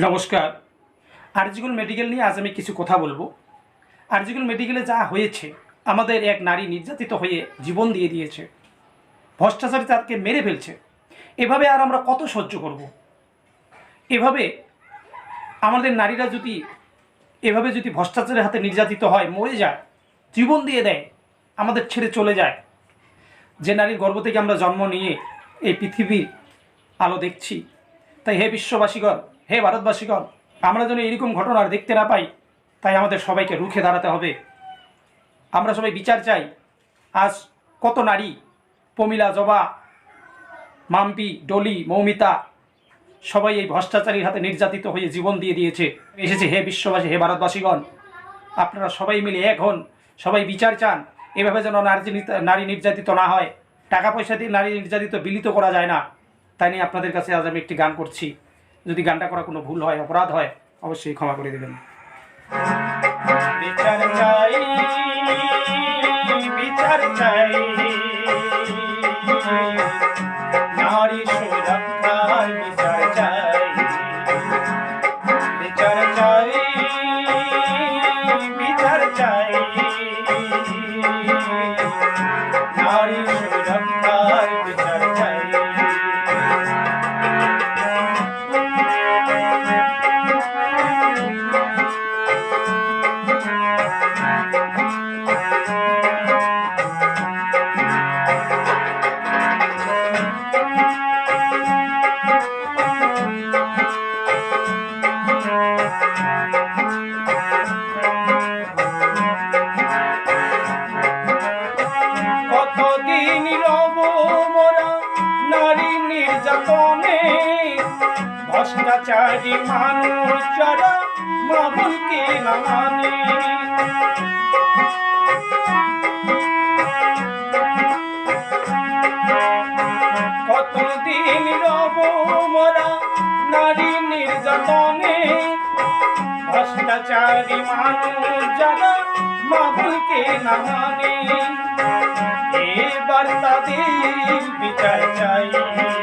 নমস্কার। আরজিগুল মেডিকেল নিয়ে আজ আমি কিছু কথা বলব। আরজিগুল মেডিকেলে যা হয়েছে, আমাদের এক নারী নির্যাতিত হয়ে জীবন দিয়ে দিয়েছে। ভ্রষ্টাচারী তাকে মেরে ফেলছে। এভাবে আর আমরা কত সহ্য করব? এভাবে আমাদের নারীরা যদি, এভাবে যদি ভ্রষ্টাচারের হাতে নির্যাতিত হয়, মরে যায়, জীবন দিয়ে দেয়, আমাদের ছেড়ে চলে যায়। যে নারীর গর্ভ থেকে আমরা জন্ম নিয়ে এই পৃথিবীর আলো দেখছি, তাই হে বিশ্ববাসীগণ হে ভারতবাসীগণ, আমরা যেন এরকম ঘটনা দেখতে না পাই, তাই আমাদের সবাইকে রুখে দাঁড়াতে হবে। আমরা সবাই বিচার চাই। আজ কত নারী প্রমিলা জবা, মাম্পি, ডলি, মৌমিতা, সবাই এই ভ্রষ্টাচারীর হাতে নির্যাতিত হয়ে জীবন দিয়ে দিয়েছে। এসেছে হে বিশ্ববাসী, হে ভারতবাসীগণ, আপনারা সবাই মিলে এক হন, সবাই বিচার চান। এভাবে যেন নারী নারী নির্যাতিত না হয়। টাকা পয়সা দিয়ে নারী নির্যাতিত বিলিত করা যায় না। তাই নিয়ে আপনাদের কাছে আজ আমি একটি গান করছি। যদি গানটা করা কোনো ভুল হয়, অপরাধ হয়, অবশ্যই ক্ষমা করে দেবেন। বিচার চাই বিচার চাই। নির্যাতনে ভ্রষ্টাচারী মানুষ যারা মামুলকে না মানে। কতদিন রব মোরা নারী নির্যাতনে। ভ্রষ্টাচারী মানুষ যারা মামুলকে না মানে। এবার তাদের বিচার চাই।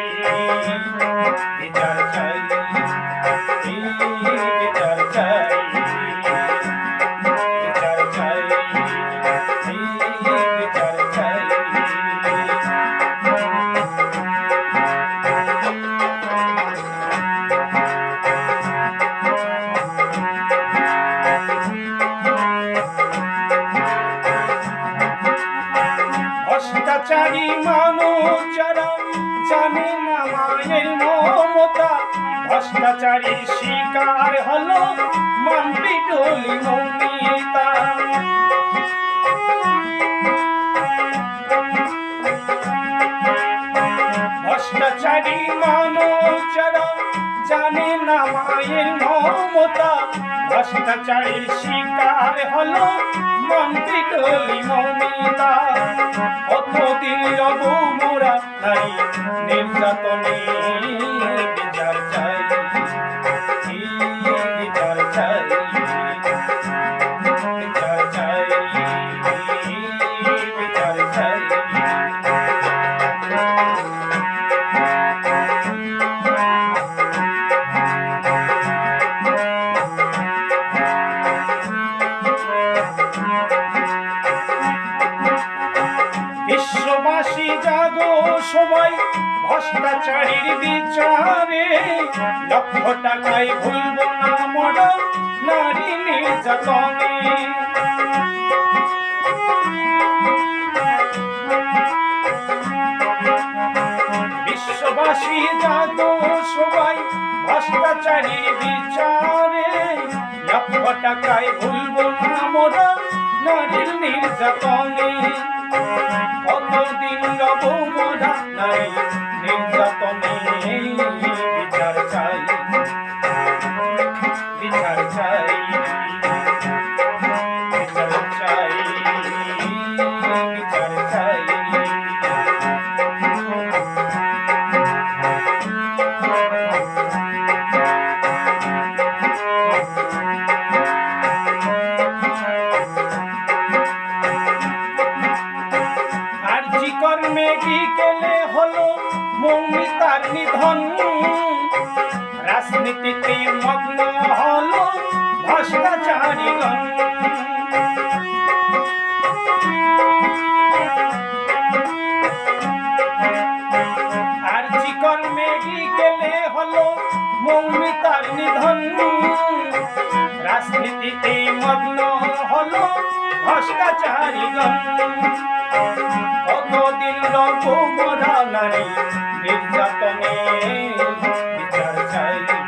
ভ্রষ্টাচারী মানুষ যারা জানে না মায়ের মমতা। ভ্রষ্টাচারীর শিকার হলো মানবি ডলি মমিতা ভ্রষ্টাচারী মানুষ যারা জানে না মায়ের মমতা। ভ্রষ্টাচারীর শিকার হলো মন্ত্রী কলি মমিতা। কতদিন রবু মোরা নাই নির্যাতনে বিশ্ববাসী জাগো সবাই। ভ্রষ্টাচারীর বিচারে লক্ষ টাকায় ভুলব না মরা নারী নির্যাতনে। বিশ্ববাসী জাগো সবাই, ভ্রষ্টাচারীর বিচারে লক্ষ টাকায় ভুলব না মরা নারীর নির্যাতনে। কতদিন রব নাই নির্যাতনে ধন রাজনীতিতে মগ্ন হল ভ্রষ্টাচারীগণ। ভ্রষ্টাচারীগণ কতদিন লোক মরা নারী নির্যাতনে বিচার চাইলে